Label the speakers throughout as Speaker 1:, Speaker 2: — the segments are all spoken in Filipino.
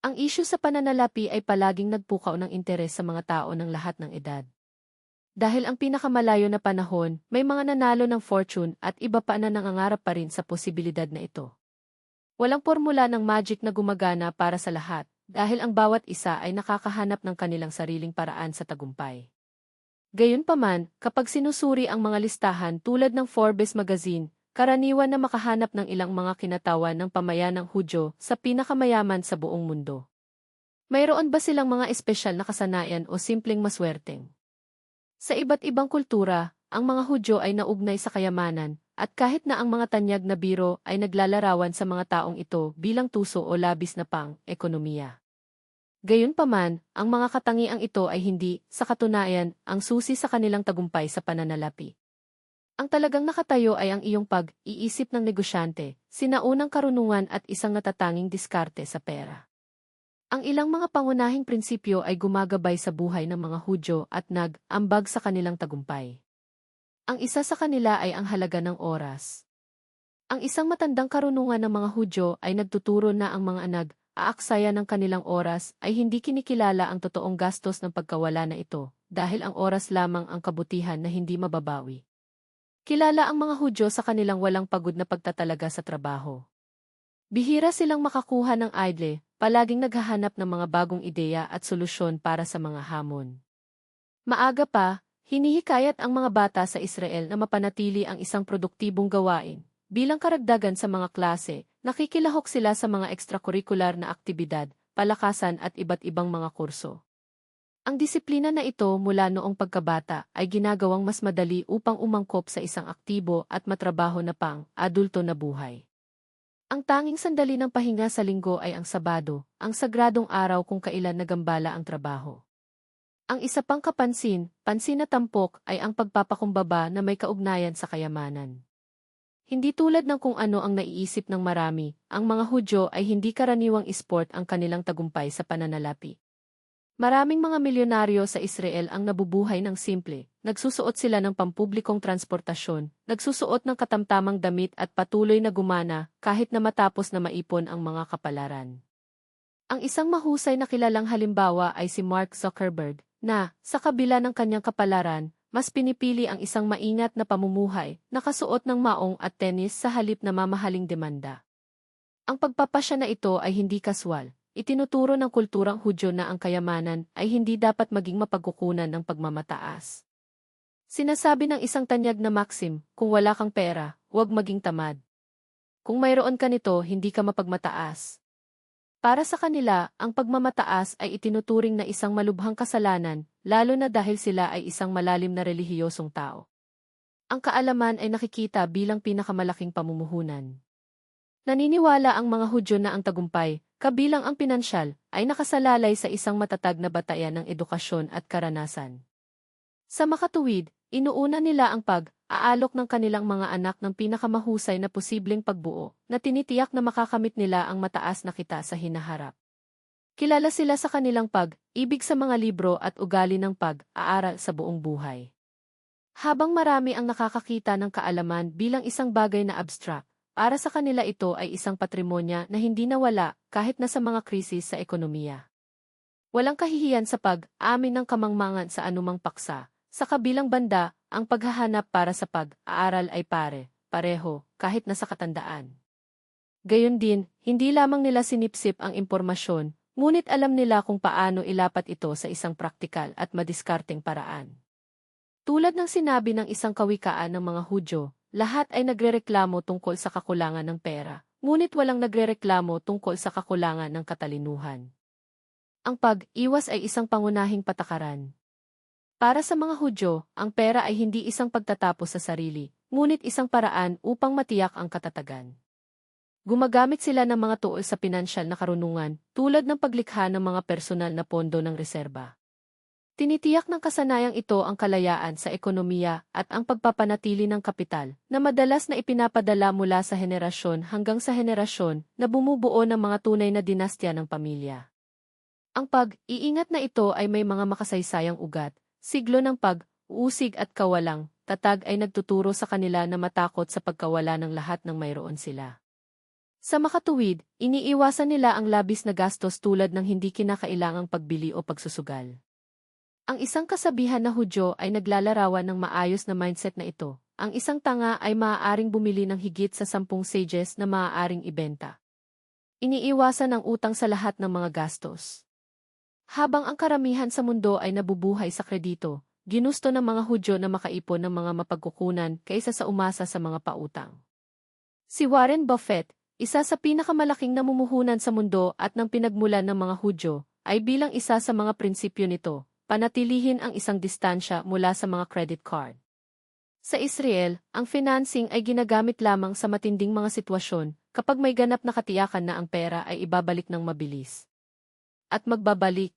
Speaker 1: Ang isyu sa pananalapi ay palaging nagpukaw ng interes sa mga tao ng lahat ng edad. Dahil ang pinakamalayo na panahon, may mga nanalo ng fortune at iba pa na nangangarap pa rin sa posibilidad na ito. Walang formula ng magic na gumagana para sa lahat, dahil ang bawat isa ay nakakahanap ng kanilang sariling paraan sa tagumpay. Gayunpaman, kapag sinusuri ang mga listahan tulad ng Forbes magazine, karaniwan na makahanap ng ilang mga kinatawan ng pamayanang Hudyo sa pinakamayaman sa buong mundo. Mayroon ba silang mga espesyal na kasanayan o simpleng maswerteng? Sa iba't ibang kultura, ang mga Hudyo ay naugnay sa kayamanan, at kahit na ang mga tanyag na biro ay naglalarawan sa mga taong ito bilang tuso o labis na pang ekonomiya. Gayunpaman, ang mga katangiang ito ay hindi, sa katunayan, ang susi sa kanilang tagumpay sa pananalapi. Ang talagang nakatayo ay ang iyong pag-iisip ng negosyante, sinaunang karunungan at isang natatanging diskarte sa pera. Ang ilang mga pangunahing prinsipyo ay gumagabay sa buhay ng mga Hudyo at nag-ambag sa kanilang tagumpay. Ang isa sa kanila ay ang halaga ng oras. Ang isang matandang karunungan ng mga Hudyo ay nagtuturo na ang mga anag aaksaya ng kanilang oras ay hindi kinikilala ang totoong gastos ng pagkawala na ito, dahil ang oras lamang ang kabutihan na hindi mababawi. Kilala ang mga Hudyo sa kanilang walang pagod na pagtatalaga sa trabaho. Bihira silang makakuha ng idle, palaging naghahanap ng mga bagong ideya at solusyon para sa mga hamon. Maaga pa, hinihikayat ang mga bata sa Israel na mapanatili ang isang produktibong gawain, bilang karagdagan sa mga klase, Nakikilahok sila sa mga ekstrakurikular na aktibidad, palakasan at iba't ibang mga kurso. Ang disiplina na ito mula noong pagkabata ay ginagawang mas madali upang umangkop sa isang aktibo at matrabaho na pang adulto na buhay. Ang tanging sandali ng pahinga sa linggo ay ang Sabado, ang sagradong araw kung kailan nagambala ang trabaho. Ang isa pang kapansin, pansin na tampok ay ang pagpapakumbaba na may kaugnayan sa kayamanan. Hindi tulad ng kung ano ang naiisip ng marami, ang mga Hudyo ay hindi karaniwang sport ang kanilang tagumpay sa pananalapi. Maraming mga milyonaryo sa Israel ang nabubuhay ng simple, nagsusuot sila ng pampublikong transportasyon, nagsusuot ng katamtamang damit at patuloy na gumana kahit na matapos na maipon ang mga kapalaran. Ang isang mahusay na kilalang halimbawa ay si Mark Zuckerberg, na, sa kabila ng kanyang kapalaran, mas pinipili ang isang maingat na pamumuhay, nakasuot ng maong at tenis sa halip na mamahaling demanda. Ang pagpapasya na ito ay hindi kaswal. Itinuturo ng kulturang Hudyo na ang kayamanan ay hindi dapat maging mapagkukunan ng pagmamataas. Sinasabi ng isang tanyag na maxim, kung wala kang pera, huwag maging tamad. Kung mayroon ka nito, hindi ka mapagmataas. Para sa kanila, ang pagmamataas ay itinuturing na isang malubhang kasalanan, lalo na dahil sila ay isang malalim na relihiyosong tao. Ang kaalaman ay nakikita bilang pinakamalaking pamumuhunan. Naniniwala ang mga Hudyo na ang tagumpay, kabilang ang pinansyal, ay nakasalalay sa isang matatag na batayan ng edukasyon at karanasan. Sa makatuwid, inuuna nila ang pag, aalok ng kanilang mga anak ng pinakamahusay na posibleng pagbuo, na tinitiyak na makakamit nila ang mataas na kita sa hinaharap. Kilala sila sa kanilang pag-ibig sa mga libro at ugali ng pag-aaral sa buong buhay. Habang marami ang nakakakita ng kaalaman bilang isang bagay na abstract, para sa kanila ito ay isang patrimonya na hindi nawala kahit na sa mga krisis sa ekonomiya. Walang kahihiyan sa pag-amin ng kamangmangan sa anumang paksa. Sa kabilang banda, ang paghahanap para sa pag-aaral ay pare, pareho, kahit nasa katandaan. Gayon din, hindi lamang nila sinipsip ang impormasyon, ngunit alam nila kung paano ilapat ito sa isang praktikal at madiskarteng paraan. Tulad ng sinabi ng isang kawikaan ng mga Hudyo, lahat ay nagrereklamo tungkol sa kakulangan ng pera, ngunit walang nagrereklamo tungkol sa kakulangan ng katalinuhan. Ang pag-iwas ay isang pangunahing patakaran. Para sa mga Hudyo, ang pera ay hindi isang pagtatapos sa sarili, ngunit isang paraan upang matiyak ang katatagan. Gumagamit sila ng mga tuol sa pinansyal na karunungan, tulad ng paglikha ng mga personal na pondo ng reserba. Tinitiyak ng kasanayang ito ang kalayaan sa ekonomiya at ang pagpapanatili ng kapital, na madalas na ipinapadala mula sa henerasyon hanggang sa henerasyon na bumubuo ng mga tunay na dinastya ng pamilya. Ang pag-iingat na ito ay may mga makasaysayang ugat, Siglo ng pag-uusig at kawalang, tatag ay nagtuturo sa kanila na matakot sa pagkawala ng lahat ng mayroon sila. Sa makatuwid, iniiwasan nila ang labis na gastos tulad ng hindi kinakailangang pagbili o pagsusugal. Ang isang kasabihan na Hudyo ay naglalarawan ng maayos na mindset na ito. Ang isang tanga ay maaaring bumili ng higit sa sampung sages na maaaring ibenta. Iniiwasan ang utang sa lahat ng mga gastos. Habang ang karamihan sa mundo ay nabubuhay sa kredito, ginusto ng mga Hudyo na makaipon ng mga mapagkukunan kaysa sa umasa sa mga pautang. Si Warren Buffett, isa sa pinakamalaking namumuhunan sa mundo at ng pinagmulan ng mga Hudyo, ay bilang isa sa mga prinsipyo nito, panatilihin ang isang distansya mula sa mga credit card. Sa Israel, ang financing ay ginagamit lamang sa matinding mga sitwasyon kapag may ganap na katiyakan na ang pera ay ibabalik ng mabilis. At magbabalik.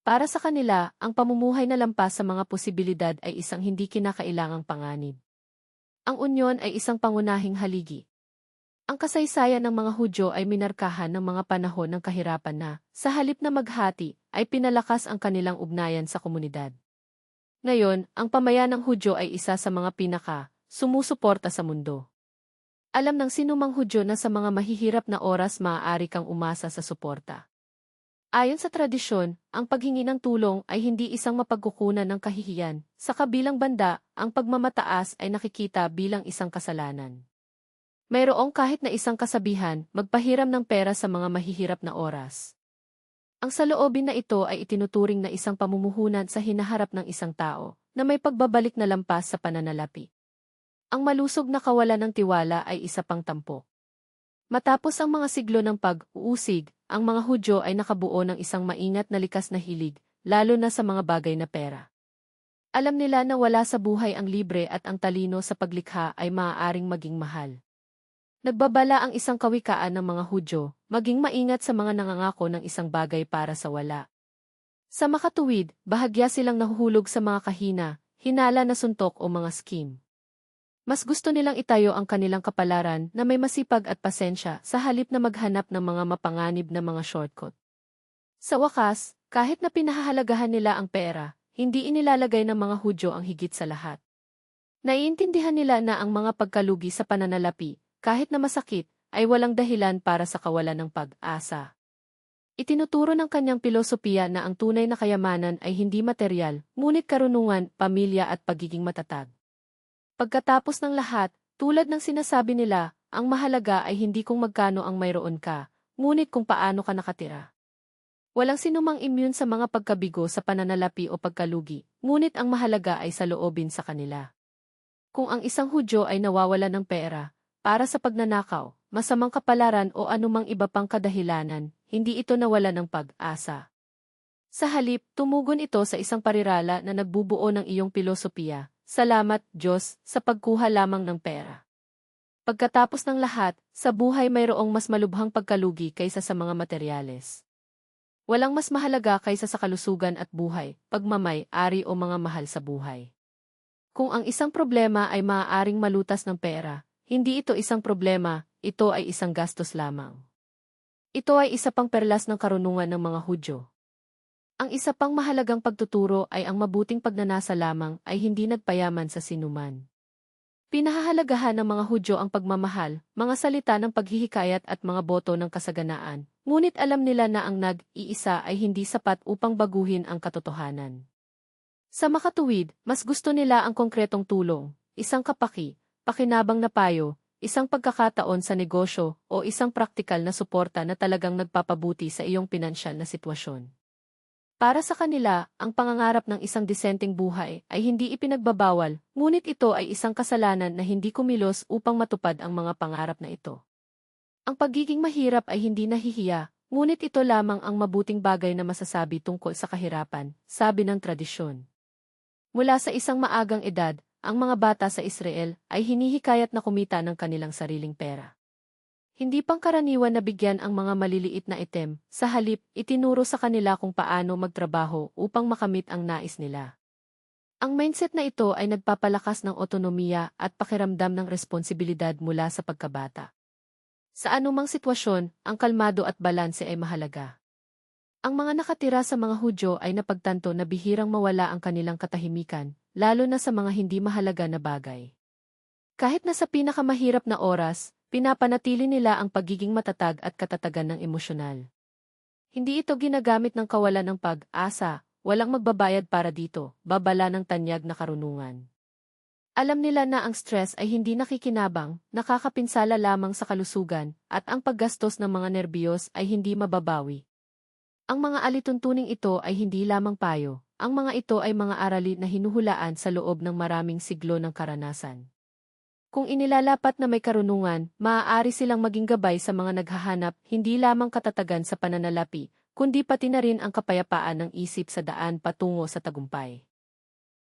Speaker 1: Para sa kanila, ang pamumuhay na lampas sa mga posibilidad ay isang hindi kinakailangang panganib. Ang unyon ay isang pangunahing haligi. Ang kasaysayan ng mga Hudyo ay minarkahan ng mga panahon ng kahirapan na, sa halip na maghati, ay pinalakas ang kanilang ugnayan sa komunidad. Ngayon, ang pamayanang Hudyo ay isa sa mga pinaka, sumusuporta sa mundo. Alam ng sinumang Hudyo na sa mga mahihirap na oras maaari kang umasa sa suporta. Ayon sa tradisyon, ang paghingi ng tulong ay hindi isang mapagkukunan ng kahihiyan. Sa kabilang banda, ang pagmamataas ay nakikita bilang isang kasalanan. Mayroong kahit na isang kasabihan, magpahiram ng pera sa mga mahihirap na oras. Ang saloobin na ito ay itinuturing na isang pamumuhunan sa hinaharap ng isang tao, na may pagbabalik na lampas sa pananalapi. Ang malusog na kawalan ng tiwala ay isa pang tampo. Matapos ang mga siglo ng pag-uusig, ang mga Hudyo ay nakabuo ng isang maingat na likas na hilig, lalo na sa mga bagay na pera. Alam nila na wala sa buhay ang libre at ang talino sa paglikha ay maaaring maging mahal. Nagbabala ang isang kawikaan ng mga Hudyo, maging maingat sa mga nangangako ng isang bagay para sa wala. Sa makatuwid, bahagya silang nahuhulog sa mga kahina, hinala na suntok o mga scheme. Mas gusto nilang itayo ang kanilang kapalaran na may masipag at pasensya sa halip na maghanap ng mga mapanganib na mga shortcut. Sa wakas, kahit na pinahahalagahan nila ang pera, hindi inilalagay ng mga Hudyo ang higit sa lahat. Naiintindihan nila na ang mga pagkalugi sa pananalapi, kahit na masakit, ay walang dahilan para sa kawalan ng pag-asa. Itinuturo ng kanyang pilosopiya na ang tunay na kayamanan ay hindi material, ngunit karunungan, pamilya at pagiging matatag. Pagkatapos ng lahat, tulad ng sinasabi nila, ang mahalaga ay hindi kung magkano ang mayroon ka, ngunit kung paano ka nakatira. Walang sinumang immune sa mga pagkabigo sa pananalapi o pagkalugi, ngunit ang mahalaga ay sa loobin sa kanila. Kung ang isang Hudyo ay nawawala ng pera, para sa pagnanakaw, masamang kapalaran o anumang iba pang kadahilanan, hindi ito nawala ng pag-asa. Sa halip, tumugon ito sa isang parirala na nagbubuo ng iyong pilosopiya, Salamat, Diyos, sa pagkuha lamang ng pera. Pagkatapos ng lahat, sa buhay mayroong mas malubhang pagkalugi kaysa sa mga materyales. Walang mas mahalaga kaysa sa kalusugan at buhay, pagmamay, ari o mga mahal sa buhay. Kung ang isang problema ay maaaring malutas ng pera, hindi ito isang problema, ito ay isang gastos lamang. Ito ay isa pang perlas ng karunungan ng mga Hudyo. Ang isa pang mahalagang pagtuturo ay ang mabuting pagnanasa lamang ay hindi nagpayaman sa sinuman. Pinahahalagahan ng mga Hudyo ang pagmamahal, mga salita ng paghihikayat at mga boto ng kasaganaan, ngunit alam nila na ang nag-iisa ay hindi sapat upang baguhin ang katotohanan. Sa makatuwid, mas gusto nila ang konkretong tulong, isang kapaki, pakinabang na payo, isang pagkakataon sa negosyo, o isang praktikal na suporta na talagang nagpapabuti sa iyong pinansyal na sitwasyon. Para sa kanila, ang pangangarap ng isang disenteng buhay ay hindi ipinagbabawal, ngunit ito ay isang kasalanan na hindi kumilos upang matupad ang mga pangarap na ito. Ang pagiging mahirap ay hindi nahihiya, ngunit ito lamang ang mabuting bagay na masasabi tungkol sa kahirapan, sabi ng tradisyon. Mula sa isang maagang edad, ang mga bata sa Israel ay hinihikayat na kumita ng kanilang sariling pera. Hindi pangkaraniwan na bigyan ang mga maliliit na item, sa halip, itinuro sa kanila kung paano magtrabaho upang makamit ang nais nila. Ang mindset na ito ay nagpapalakas ng otonomiya at pakiramdam ng responsibilidad mula sa pagkabata. Sa anumang sitwasyon, ang kalmado at balanse ay mahalaga. Ang mga nakatira sa mga Hudyo ay napagtanto na bihirang mawala ang kanilang katahimikan, lalo na sa mga hindi mahalaga na bagay. Kahit na sa pinakamahirap na oras, pinapanatili nila ang pagiging matatag at katatagan ng emosyonal. Hindi ito ginagamit ng kawalan ng pag-asa, walang magbabayad para dito, babala ng tanyag na karunungan. Alam nila na ang stress ay hindi nakikinabang, nakakapinsala lamang sa kalusugan, at ang paggastos ng mga nerbiyos ay hindi mababawi. Ang mga alituntuning ito ay hindi lamang payo, ang mga ito ay mga arali na hinuhulaan sa loob ng maraming siglo ng karanasan. Kung inilalapat na may karunungan, maaari silang maging gabay sa mga naghahanap hindi lamang katatagan sa pananalapi, kundi pati na rin ang kapayapaan ng isip sa daan patungo sa tagumpay.